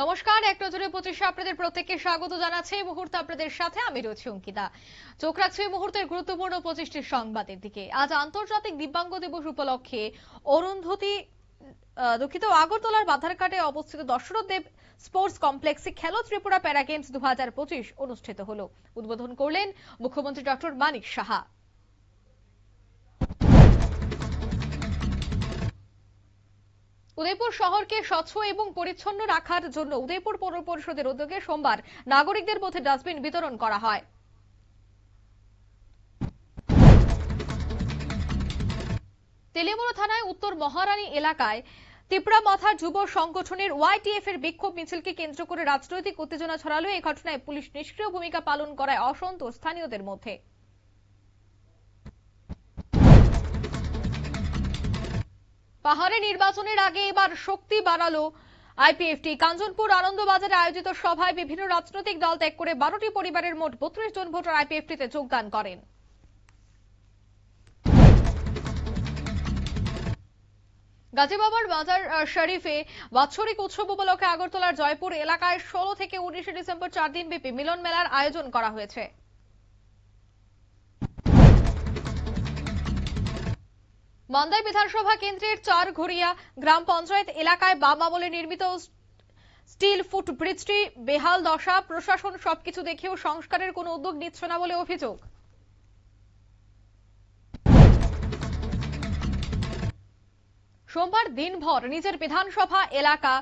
নমস্কার, এক নজরে পঁচিশে আপনাদের প্রত্যেককে স্বাগত জানাচ্ছি। এই মুহূর্তে আপনাদের সাথে আমি রয়েছি অঙ্কিতা। চোখ রাখছি এই মুহূর্তের গুরুত্বপূর্ণ পঁচিশটি সংবাদের দিকে। আজ আন্তর্জাতিক দিব্যাঙ্গ দিবস উপলক্ষে অরুন্ধতী দুঃখিত, আগরতলার বাধারঘাটে অবস্থিত দশরথ দেব স্পোর্টস কমপ্লেক্সে খেলো ত্রিপুরা প্যারা গেমস দু হাজার পঁচিশ অনুষ্ঠিত হলো। উদ্বোধন করলেন মুখ্যমন্ত্রী ডক্টর মানিক সাহা। উদয়পুর শহরকে স্বচ্ছ এবং পরিচ্ছন্ন রাখার জন্য উদয়পুর পৌর পরিষদের উদ্যোগে সোমবার নাগরিকদের মধ্যে ডাস্টবিন বিতরণ করা হয়। তেলিয়ামুড়া থানায় উত্তর মহারানী এলাকায় তিপড়া মাথার যুব সংগঠনের ওয়াইটিএফ এর বিক্ষোভ মিছিলকে কেন্দ্র করে রাজনৈতিক উত্তেজনা ছড়ালো। এই ঘটনায় পুলিশ নিষ্ক্রিয় ভূমিকা পালন করায় অসন্তোষ স্থানীয়দের মধ্যে। পাহাড়ে নির্বাচনের আগে এবার শক্তি বাড়ালো আইপিএফটি। কাঞ্চনপুর আনন্দবাজারে আয়োজিত সভায় বিভিন্ন রাজনৈতিক দল ত্যাগ করে বারোটি পরিবারের মোট বত্রিশ জন ভোটার আইপিএফটিতে যোগদান করেন। গাজীবাবার বাজার শরীফে বাৎসরিক উৎসব উপলক্ষে আগরতলার জয়পুর এলাকায় ষোলো থেকে উনিশে ডিসেম্বর চার দিনব্যাপী মিলন মেলার আয়োজন করা হয়েছে। মান্দাই বিধানসভা কেন্দ্রের চার ঘড়িয়া গ্রাম পঞ্চায়েত এলাকায় বাম আমলে নির্মিত স্টিল ফুট ব্রিজটি বেহাল দশা, প্রশাসন সবকিছু দেখেও সংস্কারের কোনো উদ্যোগ নিচ্ছে না বলে অভিযোগ। সোমবার দিনভর নিজের বিধানসভা এলাকা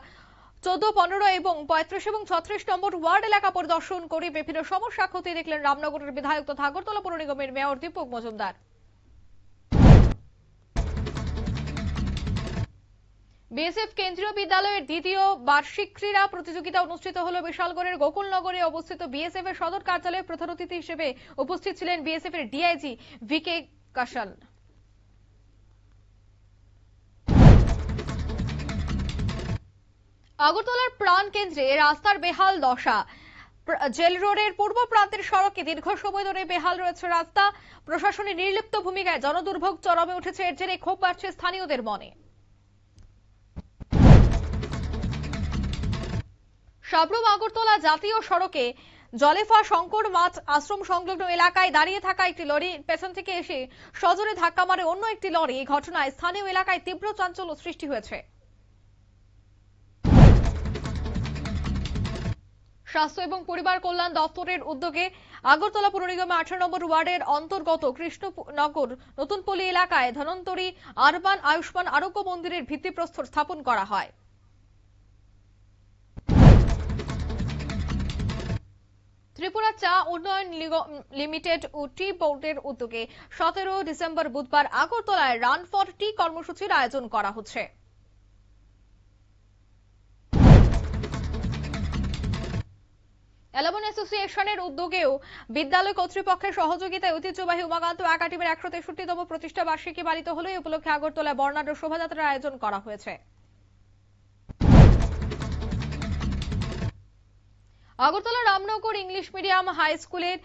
চোদ্দ, পনেরো এবং পঁয়ত্রিশ এবং ছত্রিশ নম্বর ওয়ার্ড এলাকা পরিদর্শন করে বিভিন্ন সমস্যা খতিয়ে দেখলেন রামনগরের বিধায়ক তথা আগরতলা পৌর নিগমের মেয়র দীপক মজুমদার। বিএসএফ কেন্দ্রীয় বিদ্যালয়ের দ্বিতীয় বার্ষিক ক্রীড়া প্রতিযোগিতা অনুষ্ঠিত হলো বিশালগড়ের গোকুলনগরে অবস্থিত বিএসএফ এর সদর কার্যালয়ে প্রধান অতিথি হিসেবে উপস্থিত ছিলেন বিএসএফ এর ডিআইজি ভি কে কাশাল আগরতলার প্রাণ কেন্দ্রে রাস্তার বেহাল দশা। জেল রোডের পূর্ব প্রান্তের সড়কে দীর্ঘ সময় ধরে বেহাল রয়েছে রাস্তা। প্রশাসনের নির্লিপ্ত ভূমিকায় জনদুর্ভোগ চরমে উঠেছে। এর জেরে ক্ষোভ বাড়ছে স্থানীয়দের মনে। সাবরুম আগরতলা জাতীয় সড়কে জলেফা শঙ্কর মাছ আশ্রম সংলগ্ন এলাকায় দাঁড়িয়ে থাকা একটি লরি পেছন থেকে এসে সজোরে ধাক্কা মারে অন্য একটি লরি। এই ঘটনায় স্থানীয় এলাকায় তীব্র চাঞ্চল্য সৃষ্টি হয়েছে। স্বাস্থ্য এবং পরিবার কল্যাণ দপ্তরের উদ্যোগে আগরতলা পৌর নিগমে আঠারো নম্বর ওয়ার্ডের অন্তর্গত কৃষ্ণনগর নতুনপল্লী এলাকায় ধনন্তরী আরবান আয়ুষ্মান আরোগ্য মন্দিরের ভিত্তিপ্রস্তর স্থাপন করা হয়। ত্রিপুরা চা উন্নয়ন লিমিটেড ও টি বোর্ডের উদ্যোগে সতেরো ডিসেম্বর বুধবার আগরতলায় রান ফর টি কর্মসূচির আয়োজন করা হচ্ছে। এলাবন অ্যাসোসিয়েশনের উদ্যোগেও বিদ্যালয় কর্তৃপক্ষের সহযোগিতায় ঐতিহ্যবাহী উমাকান্ত একাডেমির একশো তেষট্টিতম প্রতিষ্ঠা বার্ষিকী পালিত হলো এই উপলক্ষে আগরতলায় বর্ণাঢ্য শোভাযাত্রার আয়োজন করা হয়েছে। Agartala Ramnagar English medium high স্কুলের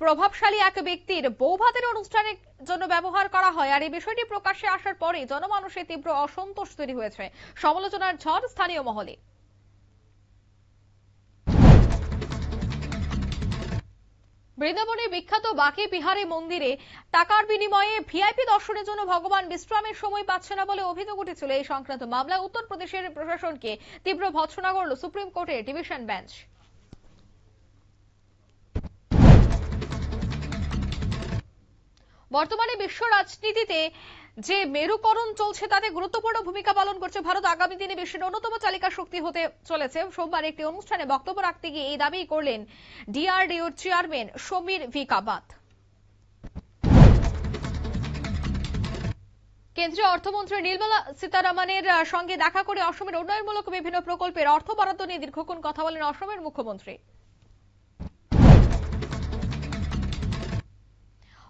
প্রভাবশালী এক ব্যক্তির বৌভাতের অনুষ্ঠানের জন্য ব্যবহার করা হয় আর এই বিষয়টি প্রকাশ্যে আসার পরে জনমানুষের তীব্র অসন্তোষ তৈরি হয়েছে। সমালোচনার ঝড় স্থানীয় মহলে। বৃন্দাবনের বিখ্যাত বাকি বিহারে মন্দিরে টাকার বিনিময়ে ভিআইপি দর্শনের জন্য ভগবান বিশ্রামের সময় পাচ্ছে না বলে অভিযোগ উঠেছিল এই সংক্রান্ত মামলায় উত্তরপ্রদেশের প্রশাসনকে তীব্র ভৎসনা করল সুপ্রিম কোর্টের ডিভিশন বেঞ্চ। বর্তমানে বিশ্ব রাজনীতিতে যে মেরুকরণ চলছে, তাতে গুরুত্বপূর্ণ ভূমিকা পালন করছে ভারত। আগামী দিনে বিশ্বের অন্যতম চালিকা শক্তি হতে চলেছে। সোমবার একটি অনুষ্ঠানে বক্তব্য রাখতে গিয়ে এই দাবি করলেন ডিআরডিওর চেয়ারম্যান সমীর ভি কাবাত কেন্দ্রীয় অর্থমন্ত্রী নির্মলা সীতারামনের সঙ্গে দেখা করে অসমের উন্নয়নমূলক বিভিন্ন প্রকল্পের অর্থ বরাদ্দ নিয়ে দীর্ঘক্ষণ কথা বলেন অসমের মুখ্যমন্ত্রী।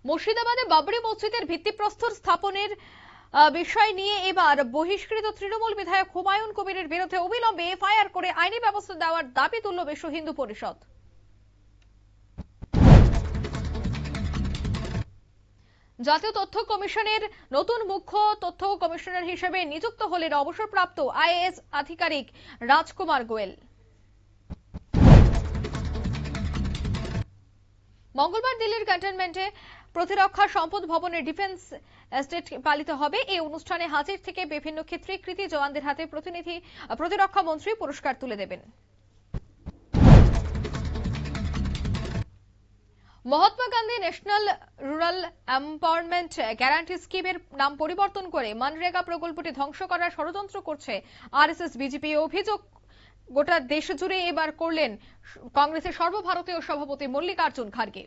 মুর্শিদাবাদে বাবরি মসজিদের ভিত্তিপ্রস্তর স্থাপনের বিষয় নিয়ে এবার বহিষ্কৃত তৃণমূল বিধায়ক হুমায়ুন কবিরের বিরুদ্ধে অবিলম্বে এফআইআর করে আইনি ব্যবস্থা দেওয়ার দাবি তুলল বিশ্ব হিন্দু পরিষদ। জাতীয় তথ্য কমিশনের নতুন মুখ্য তথ্য কমিশনার হিসেবে নিযুক্ত হলেন অবসরপ্রাপ্ত আইএএস আধিকারিক রাজকুমার গোয়েল। মঙ্গলবার দিল্লির ক্যান্টনমেন্টে প্রতিরক্ষা সম্পদ ভবনের ডিফেন্স এস্টেট পালিত হবে। এই অনুষ্ঠানে হাজির থেকে বিভিন্ন ক্ষেত্রে কৃতি জওয়ানদের হাতে প্রতিনিধি, প্রতিরক্ষা মন্ত্রী পুরস্কার তুলে দেবেন। Mahatma Gandhi national rural empowerment guarantee স্কিমের নাম পরিবর্তন করে মানরেগা প্রকল্পটি ধ্বংস করার ষড়যন্ত্র করছে আরএসএস, বিজেপি অভিযোগ। গোটা দেশ জুড়ে এবার করলেন কংগ্রেসের সর্বভারতীয় সভাপতি মল্লিকার্জুন খার্গে।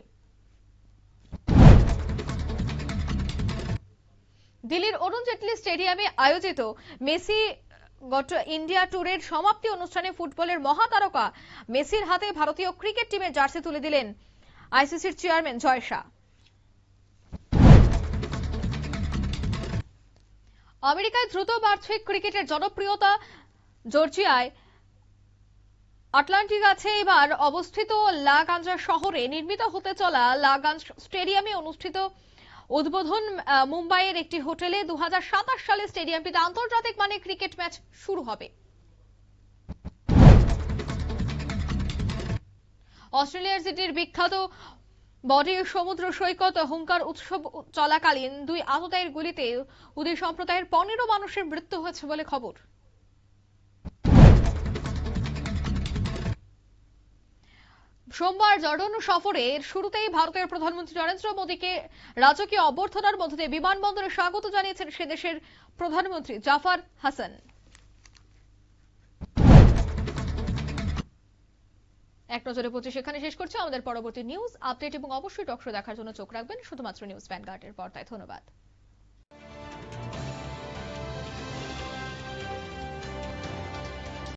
দিল্লির অরুণ জেটলি স্টেডিয়ামে আয়োজিত মেসি গত ইন্ডিয়া ট্যুরের সমাপ্তি অনুষ্ঠানে ফুটবলের মহাতারকা মেসির হাতে ভারতীয় ক্রিকেট টিমের জার্সি তুলে দিলেন আইসিসির চেয়ারম্যান জয় শাহ। আমেরিকায় দ্রুত বাড়ছে ক্রিকেটের জনপ্রিয়তা। জর্জিয়ায় আটলান্টিক আছে এবার অবস্থিত লাগাঞ্জা শহরে নির্মিত হতে চলা লাগাঞ্জ স্টেডিয়ামে অনুষ্ঠিত উদ্বোধন মুম্বাইয়ের একটি হোটেলে দু সালে স্টেডিয়ামটিতে আন্তর্জাতিক মানে ক্রিকেট ম্যাচ শুরু হবে। অস্ট্রেলিয়ার সিটির বিখ্যাত বডি সমুদ্র সৈকত হুঙ্কার উৎসব চলাকালীন দুই আততায়ীর গুলিতে উদি সম্প্রদায়ের পনেরো মানুষের মৃত্যু হয়েছে বলে খবর। সোমবার জর্ডন সফরের শুরুতেই ভারতের প্রধানমন্ত্রী নরেন্দ্র মোদীকে রাজকীয় অভ্যর্থনার মধ্যে দিয়ে বিমানবন্দরে স্বাগত জানিয়েছেন সে দেশের প্রধানমন্ত্রী জাফর হাসান। এক নজরে পঁচিশ সেখানে শেষ করছে আমাদের পরবর্তী নিউজ আপডেট এবং অবশ্যই টকশো দেখার জন্য চোখ রাখবেন। শুধুমাত্র নিউজ ভ্যানগার্ডের পর্দায়। ধন্যবাদ।